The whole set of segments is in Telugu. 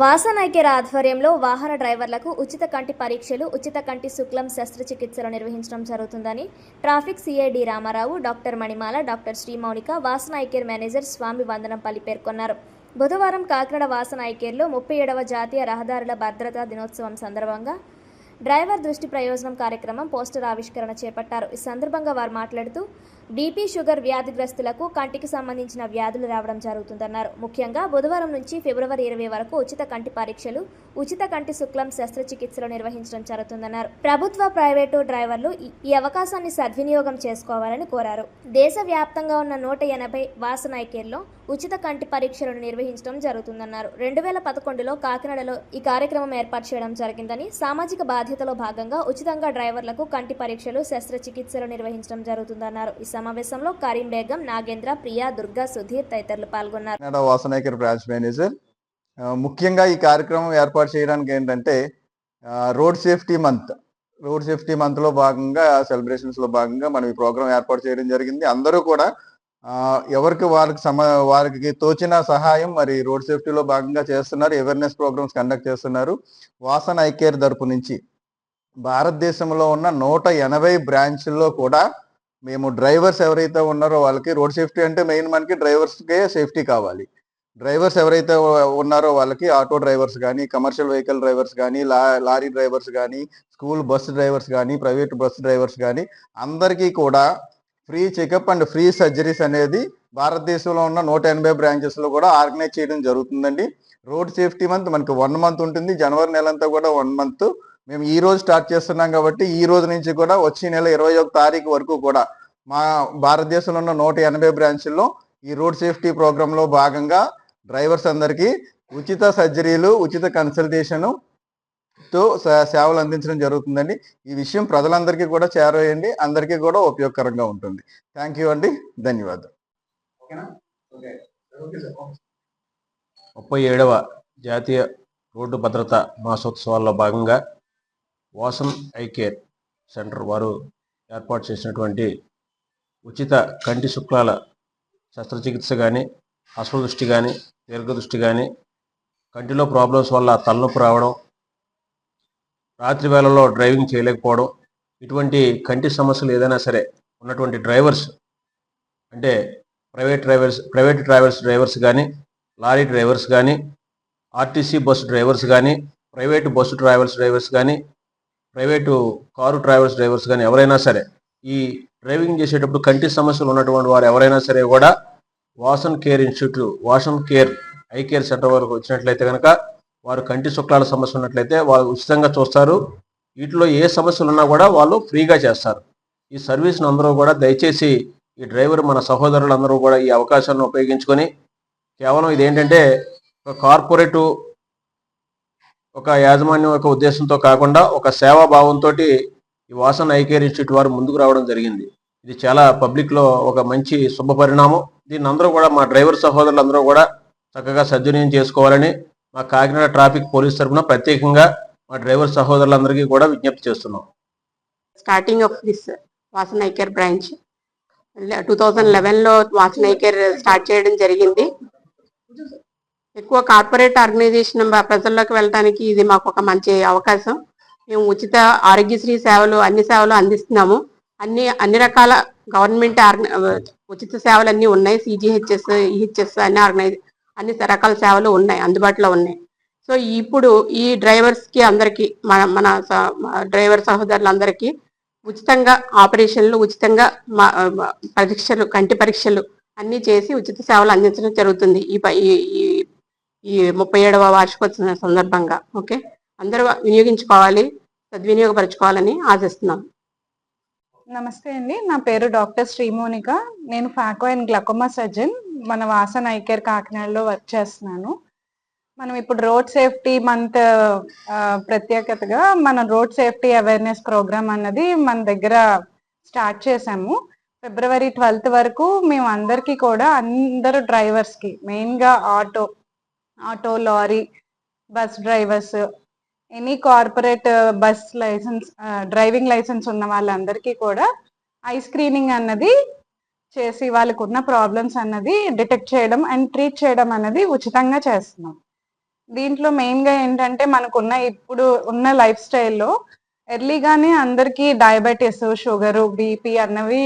వాసనైక్యర ఆధ్వర్యంలో వాహన డ్రైవర్లకు ఉచిత కంటి పరీక్షలు ఉచిత కంటి శుక్లం శస్త్రచికిత్సలు నిర్వహించడం జరుగుతుందని traffic CID Ramarao doctor Manimala doctor Srimounika Vasan manager Swamy వందనంపల్లి పేర్కొన్నారు. బుధవారం కాకినాడ వాసన ముప్పై ఏడవ జాతీయ రహదారుల భద్రతా దినోత్సవం సందర్భంగా డ్రైవర్ దృష్టి ప్రయోజనం కార్యక్రమం పోస్టర్ ఆవిష్కరణ చేపట్టారు. ఈ సందర్భంగా వారు మాట్లాడుతూ బీపీ షుగర్ వ్యాధిగ్రస్తులకు కంటికి సంబంధించిన వ్యాధులు రావడం జరుగుతుందన్నారు. ముఖ్యంగా బుధవారం నుంచి ఫిబ్రవరి ఇరవై వరకు ఉచిత కంటి పరీక్షలు ఉచిత కంటి శుక్లం శస్త్రచికిత్సలు నిర్వహించడం జరుగుతుందన్నారు. ప్రభుత్వ ప్రైవేటు డ్రైవర్లు ఈ- ఈ అవకాశాన్ని సద్వినియోగం చేసుకోవాలని కోరారు. దేశవ్యాప్తంగా ఉన్న నూట ఎనభై వాసనాయికేర్లో ఉచిత కంటి పరీక్షలను నిర్వహించడం జరుగుతుందన్నారు. రెండు వేల పదకొండులో కాకినాడలో ఈ కార్యక్రమం ఏర్పాటు చేయడం జరిగిందని సామాజిక బాధ్యతలో భాగంగా ఉచితంగా డ్రైవర్లకు కంటి పరీక్షలు శస్త్రచికిత్సలు నిర్వహించడం జరుగుతుందన్నారు. ఈ సమావేశంలో కరీం బేగం నాగేంద్ర ప్రియా దుర్గా సుధీర్ తదితరులు పాల్గొన్నారు. కన్నడ వాసనేకర్ బ్రాంచ్ మేనేజర్ ముఖ్యంగా ఈ కార్యక్రమం ఏర్పాటు చేయడానికి ఏంటంటే road safety month road safety మంత్లో భాగంగా సెలబ్రేషన్స్లో భాగంగా మనం ఈ ప్రోగ్రామ్ ఏర్పాటు చేయడం జరిగింది. అందరూ కూడా ఎవరికి వారికి సమ వారికి తోచిన సహాయం మరి రోడ్ సేఫ్టీలో భాగంగా చేస్తున్నారు అవేర్నెస్ ప్రోగ్రామ్స్ కండక్ట్ చేస్తున్నారు. వాసన ఐకేర్ తరపు నుంచి భారతదేశంలో ఉన్న నూట ఎనభై బ్రాంచ్ల్లో కూడా మేము డ్రైవర్స్ ఎవరైతే ఉన్నారో వాళ్ళకి రోడ్ సేఫ్టీ అంటే మెయిన్ మనకి డ్రైవర్స్కే సేఫ్టీ కావాలి. డ్రైవర్స్ ఎవరైతే ఉన్నారో వాళ్ళకి ఆటో డ్రైవర్స్ కానీ కమర్షియల్ వెహికల్ డ్రైవర్స్ కానీ లా లారీ డ్రైవర్స్ కానీ స్కూల్ బస్ డ్రైవర్స్ కానీ ప్రైవేట్ బస్ డ్రైవర్స్ కానీ అందరికీ కూడా free checkup and free surgeries అనేది భారతదేశంలో ఉన్న నూట ఎనభై బ్రాంచెస్లో కూడా ఆర్గనైజ్ చేయడం జరుగుతుందండి. రోడ్ సేఫ్టీ మంత్ మనకి వన్ మంత్ ఉంటుంది. జనవరి నెల అంతా కూడా వన్ మంత్ మేము ఈ రోజు స్టార్ట్ చేస్తున్నాం కాబట్టి ఈ రోజు నుంచి కూడా వచ్చే నెల ఇరవై ఒక తారీఖు వరకు కూడా మా భారతదేశంలో ఉన్న నూట ఎనభై బ్రాంచ్ల్లో ఈ రోడ్ సేఫ్టీ ప్రోగ్రామ్లో భాగంగా డ్రైవర్స్ అందరికీ ఉచిత సర్జరీలు ఉచిత కన్సల్టేషన్తో సే- సేవలు అందించడం జరుగుతుందండి. ఈ విషయం ప్రజలందరికీ కూడా చేరవేయండి అందరికీ కూడా ఉపయోగకరంగా ఉంటుంది. థ్యాంక్ యూ అండి. ధన్యవాదాలు. ముప్పై ఏడవ జాతీయ రోడ్డు భద్రత మాసోత్సవాల్లో భాగంగా వాసం ఐ కేర్ సెంటర్ వారు ఏర్పాటు చేసినటువంటి ఉచిత కంటి శుక్లాల శస్త్రచికిత్స కానీ అశ్వదృష్టి కానీ దీర్ఘదృష్టి కానీ కంటిలో ప్రాబ్లమ్స్ వల్ల తలనొప్పి రావడం రాత్రి వేళలో డ్రైవింగ్ చేయలేకపోవడం ఇటువంటి కంటి సమస్యలు ఏదైనా సరే ఉన్నటువంటి డ్రైవర్స్ అంటే private drivers private travels drivers కానీ లారీ డ్రైవర్స్ కానీ ఆర్టీసీ బస్సు డ్రైవర్స్ కానీ ప్రైవేట్ బస్సు ట్రావెల్స్ డ్రైవర్స్ కానీ ప్రైవేటు కారు ట్రావెల్స్ డ్రైవర్స్ కానీ ఎవరైనా సరే ఈ డ్రైవింగ్ చేసేటప్పుడు కంటి సమస్యలు ఉన్నటువంటి వారు ఎవరైనా సరే కూడా Vasan care institute Vasan care eye care centre వరకు వచ్చినట్లయితే కనుక వారు కంటి శుక్లాల సమస్య ఉన్నట్లయితే వాళ్ళు ఉచితంగా చూస్తారు. వీటిలో ఏ సమస్యలు ఉన్నా కూడా వాళ్ళు ఫ్రీగా చేస్తారు. ఈ సర్వీస్ను అందరూ కూడా దయచేసి ఈ డ్రైవర్ మన సహోదరులందరూ కూడా ఈ అవకాశాన్ని ఉపయోగించుకొని కేవలం ఇదేంటంటే ఒక కార్పొరేట్ ఒక యాజమాన్యం యొక్క ఉద్దేశంతో కాకుండా ఒక సేవా భావంతో ఈ వాసన్ ఐకేర్ ఇన్స్టిట్యూట్ వారు ముందుకు రావడం జరిగింది. ఇది చాలా పబ్లిక్లో ఒక మంచి శుభ పరిణామం. దీన్ని అందరూ కూడా మా డ్రైవర్ సహోదరులందరూ కూడా చక్కగా సద్వినియోగం చేసుకోవాలని మా కాకినాడ ట్రాఫిక్ పోలీస్ తరఫున ప్రత్యేకంగా మా డ్రైవర్ సహోదరులందరికీ కూడా విజ్ఞప్తి చేస్తున్నాం. Starting of this Vasan eye care branch. Two thousand లెవెన్లో Vasan eye care start చేయడం జరిగింది. ఎక్కువ కార్పొరేట్ ఆర్గనైజేషన్ ప్రజల్లోకి వెళ్ళడానికి ఇది మాకు ఒక మంచి అవకాశం. మేము ఉచిత ఆరోగ్యశ్రీ సేవలు అన్ని సేవలు అందిస్తున్నాము. అన్ని అన్ని రకాల గవర్నమెంట్ ఉచిత సేవలు అన్ని ఉన్నాయి. సిజిహెచ్ఎస్ ఈహెచ్ఎస్ అన్ని ఆర్గనైజ్ అన్ని రకాల సేవలు ఉన్నాయి అందుబాటులో ఉన్నాయి. సో ఇప్పుడు ఈ డ్రైవర్స్కి అందరికీ మన మన స- డ్రైవర్ సహోదరులందరికీ ఉచితంగా ఆపరేషన్లు ఉచితంగా మా- పరీక్షలు కంటి పరీక్షలు అన్నీ చేసి ఉచిత సేవలు అందించడం జరుగుతుంది. ఈ ఈ ముప్పై ఏడవ వార్షికోత్సవం సందర్భంగా ఓకే? అందరూ వినియోగించుకోవాలి సద్వినియోగపరచుకోవాలని ఆశిస్తున్నాం. నమస్తే అండి. నా పేరు డాక్టర్ శ్రీమోనిక. నేను ఫాకో అండ్ గ్లకోమా సర్జన్. మన వాసన్ ఐకేర్ కాకినాడలో వర్క్ చేస్తున్నాను. మనం ఇప్పుడు రోడ్ సేఫ్టీ మంత్ ప్రత్యేకతగా మన రోడ్ సేఫ్టీ అవేర్నెస్ ప్రోగ్రామ్ అన్నది మన దగ్గర స్టార్ట్ చేసాము ఫిబ్రవరి ట్వెల్త్ వరకు మేము అందరికీ కూడా అందరు డ్రైవర్స్కి మెయిన్గా auto auto lorry bus drivers any corporate uh, bus licence uh, driving licence ఉన్న వాళ్ళందరికీ కూడా ఐ స్క్రీనింగ్ అన్నది చేసి వాళ్ళకు ఉన్న ప్రాబ్లమ్స్ అన్నది డిటెక్ట్ చేయడం అండ్ ట్రీట్ చేయడం అన్నది ఉచితంగా చేస్తున్నాం. దీంట్లో మెయిన్గా ఏంటంటే మనకున్న ఇప్పుడు ఉన్న లైఫ్ స్టైల్లో ఎర్లీగానే అందరికీ డయాబెటీస్ షుగరు బీపీ అన్నవి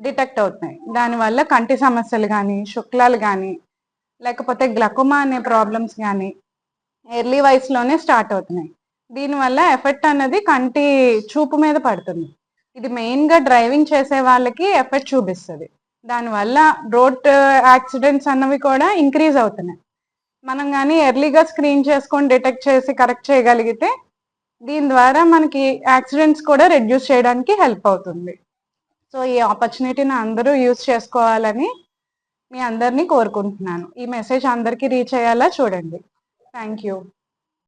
డిటెక్ట్ అవుతున్నాయి. దానివల్ల కంటి సమస్యలు కానీ శుక్లాలు కానీ లేకపోతే గ్లకోమా అనే ప్రాబ్లమ్స్ కానీ ఎర్లీ వయసులోనే స్టార్ట్ అవుతున్నాయి. దీనివల్ల ఎఫెక్ట్ అన్నది కంటి చూపు మీద పడుతుంది. ఇది మెయిన్గా డ్రైవింగ్ చేసే వాళ్ళకి ఎఫెక్ట్ చూపిస్తుంది. దానివల్ల రోడ్ యాక్సిడెంట్స్ అన్నవి కూడా ఇంక్రీజ్ అవుతున్నాయి. మనం కానీ ఎర్లీగా స్క్రీన్ చేసుకొని డిటెక్ట్ చేసి కరెక్ట్ చేయగలిగితే దీని ద్వారా మనకి యాక్సిడెంట్స్ కూడా రెడ్యూస్ చేయడానికి హెల్ప్ అవుతుంది. సో ఈ ఆపర్చునిటీని అందరూ యూజ్ చేసుకోవాలని మీ అందరినీ కోరుకుంటున్నాను. ఈ మెసేజ్ అందరికీ రీచ్ అయ్యేలా చూడండి. Thank you